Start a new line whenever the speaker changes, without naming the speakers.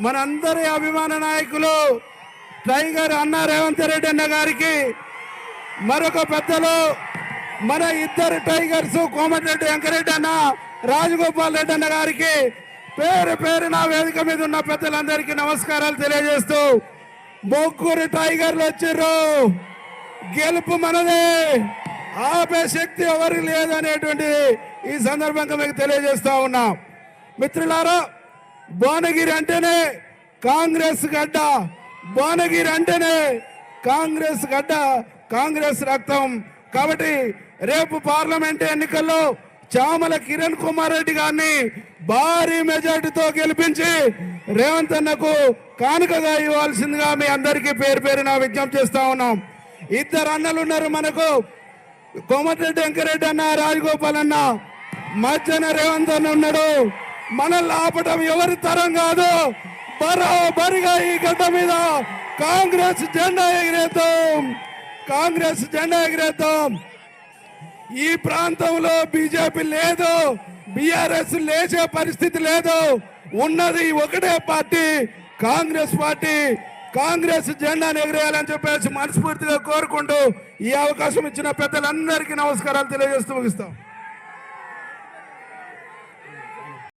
మనందరి అభిమాన నాయకులు టైగర్ అన్న రేవంత్ రెడ్డి అన్న గారికి మరొక పెద్దలు మన ఇద్దరు టైగర్స్ కోమటిరెడ్డి వెంకరెడ్డి అన్న రాజగోపాల్ రెడ్డి అన్న గారికి పేరు పేరు నా వేదిక మీద ఉన్న పెద్దలందరికీ నమస్కారాలు తెలియజేస్తూ ముగ్గురు టైగర్లు వచ్చారు. గెలుపు మనదే. ఆపే శక్తి ఎవరికి లేదనేటువంటి ఈ సందర్భంగా మీకు తెలియజేస్తా ఉన్నాం. మిత్రులారా భువనగిరి అంటేనే కాంగ్రెస్ గడ్డ. భువనగిరి అంటేనే కాంగ్రెస్ గడ్డ కాంగ్రెస్ రక్తం. కాబట్టి రేపు పార్లమెంట్ ఎన్నికల్లో చామల కిరణ్ కుమార్ రెడ్డి గారిని భారీ మెజార్టీతో గెలిపించి రేవంత్ అన్నకు కానుకగా ఇవ్వాల్సిందిగా మీ అందరికీ పేరు పేరున విజ్ఞప్తి చేస్తా ఉన్నాం. ఇద్దరు అన్నలు ఉన్నారు మనకు. కోమటిరెడ్డి వెంకరెడ్డి అన్న రాజగోపాల్ అన్న. మధ్యన రేవంత్ అన్న ఉన్నాడు. మనల్ని ఆపటం ఎవరి తరం కాదు. బరాబరిగా ఈ గడ్డ మీద కాంగ్రెస్ జెండా ఎగిరేద్దాం. కాంగ్రెస్ జెండా ఎగిరేద్దాం. ఈ ప్రాంతంలో బీజేపీ లేదు. బీఆర్ఎస్ లేచే పరిస్థితి లేదు. ఉన్నది ఒకటే పార్టీ కాంగ్రెస్ పార్టీ. కాంగ్రెస్ జెండాను ఎగిరేయాలని చెప్పేసి మనస్ఫూర్తిగా కోరుకుంటూ ఈ అవకాశం ఇచ్చిన పెద్దలందరికీ నమస్కారాలు తెలియజేస్తూ ముగిస్తాం.